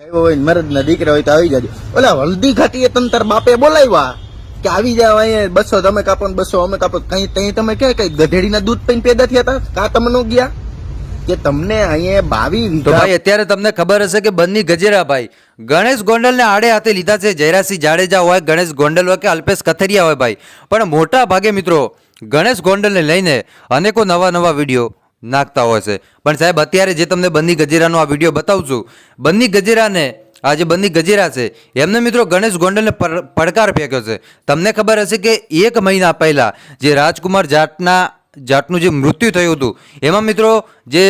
હોય ને મરદના દીકરા હોય તો આવી જાજો. ઓલા હલ્દી ઘાટીએ તમ બાપે બોલાવ્યા કે આવી જાવ અહીંયા બસો તમે કાપો ને બસો અમે કાપો કઈ તઈ તમે ક્યાં કઈ ગધેડીના દૂધ પીને પેદા થયા હતા કા તમે નો ગયા? કે તમને અહીંયા બાવી તો ભાઈ અત્યારે તમને ખબર હશે કે બંની ગજેરાભાઈ ગણેશ ગોંડલને આડે હાથે લીધા છે જયરાસિંહ જાડેજા હોય ગણેશ ગોંડલ હોય કે અલ્પેશ કથરિયા હોય ભાઈ. પણ મોટા ભાગે મિત્રો ગણેશ ગોંડલને લઈને અનેકો નવા નવા વીડિયો નાખતા હોય છે. પણ સાહેબ, અત્યારે જે તમને બંદી ગજેરાનો આ વીડિયો બતાવું છું બંની ગજેરાને, આ જે બંદી ગજેરા છે, એમને મિત્રો ગણેશ ગોંડલને પડકાર ફેંક્યો છે. તમને ખબર હશે કે એક મહિના પહેલાં જે રાજકુમાર જાટના, જાટનું જે મૃત્યુ થયું હતું, એમાં મિત્રો જે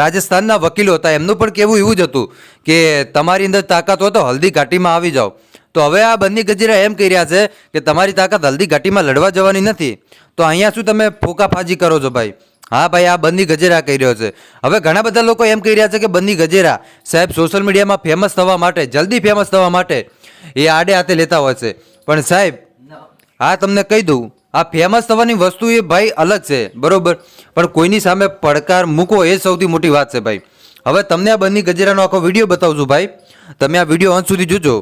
રાજસ્થાનના વકીલો હતા, એમનું પણ કહેવું એવું જ હતું કે તમારી અંદર તાકાત હોય તો હલ્દી ઘાટીમાં આવી જાઓ. તો હવે આ બંને ગજેરા એમ કહી રહ્યા છે કે તમારી તાકાત હલ્દી ઘાટીમાં લડવા જવાની નથી. તો અહીંયા શું તમે ફોકાફાજી કરો છો ભાઈ? હા ભાઈ, આ બંદી ગજેરા કહી રહ્યો છે. હવે ઘણા બધા લોકો એમ કહી રહ્યા છે કે બંદી ગજેરા. સાહેબ સોશિયલ મીડિયામાં ફેમસ થવા માટે, જલ્દી ફેમસ થવા માટે એ આડે હાથે લેતા હોય છે. પણ સાહેબ હા તમને કહી દઉં, આ ફેમસ થવાની વસ્તુ એ ભાઈ અલગ છે, બરોબર? પણ કોઈની સામે પડકાર મૂકો એ સૌથી મોટી વાત છે ભાઈ. હવે તમને આ બંને ગજેરાનો આખો વીડિયો બતાવું છું ભાઈ. તમે આ વીડિયો અંત સુધી જોજો.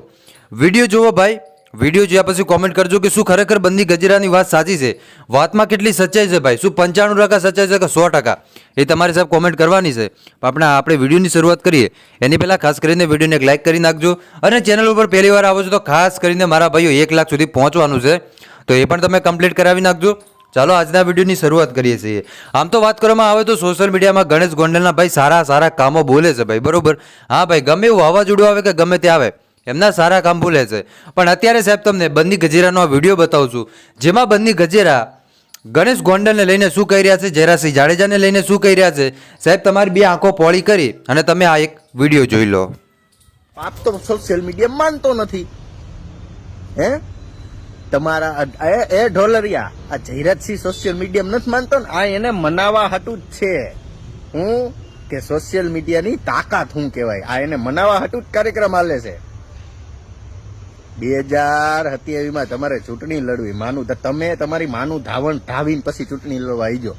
વીડિયો જુઓ ભાઈ વીડિયો જોયા પછી કોમેન્ટ કરજો કે શું ખરેખર બંદી ગજેરાની વાત સાચી છે? વાતમાં કેટલી સચ્ચાઈ છે ભાઈ? શું પંચાણું ટકા સચ્ચાઈ છે કે સો ટકા? એ તમારી સાહેબ કોમેન્ટ કરવાની છે. આપણે આપણે વિડીયોની શરૂઆત કરીએ. એની પહેલાં ખાસ કરીને વિડીયોને એક લાઇક કરી નાખજો. અને ચેનલ ઉપર પહેલી વાર આવો છો તો ખાસ કરીને મારા ભાઈઓ એક લાખ સુધી પહોંચવાનું છે. તો એ પણ તમે કમ્પ્લીટ કરાવી નાખજો. ચાલો આજના વિડીયોની શરૂઆત કરીએ છીએ. આમ તો વાત કરવામાં આવે તો સોશિયલ મીડિયામાં ગણેશ ગોંડલના ભાઈ સારા સારા કામો બોલે છે ભાઈ. બરોબર? હા ભાઈ, ગમે એવું વાવાઝોડું આવે કે ગમે તે આવે એમના સારા કામ ભૂલે છે. પણ અત્યારે સાહેબ તમને બંદી ગજેરાનો આ વીડિયો બતાવું છું. જેમાં બંદી ગજેરા ગણેશ ગોંડલને લઈને શું કહી રહ્યા છે જયરાસિંહ જાડેજાને લઈને શું કહી રહ્યા છે, સાહેબ તમારી બે આંખો પોળી કરી અને તમે આ એક વીડિયો જોઈ લો. પાપ તો સોશિયલ મીડિયા માનતો નથી. હે? તમારા એ ઢોલરિયા, આ જયરાજસિંહ સોશિયલ મીડિયા નથી માનતો ને, આ એને મનાવા હતું જ છે. હું કે સોશિયલ મીડિયાની તાકાત હું કહેવાય. આ એને મનાવા હતું જ કાર્યક્રમ હાલે છે. બે હજાર સત્યાવીસમાં તમારે ચૂંટણી લડવી. માનું તમે તમારી માનું ધાવણ ધાવીને પછી ચૂંટણી લડવા આવીજો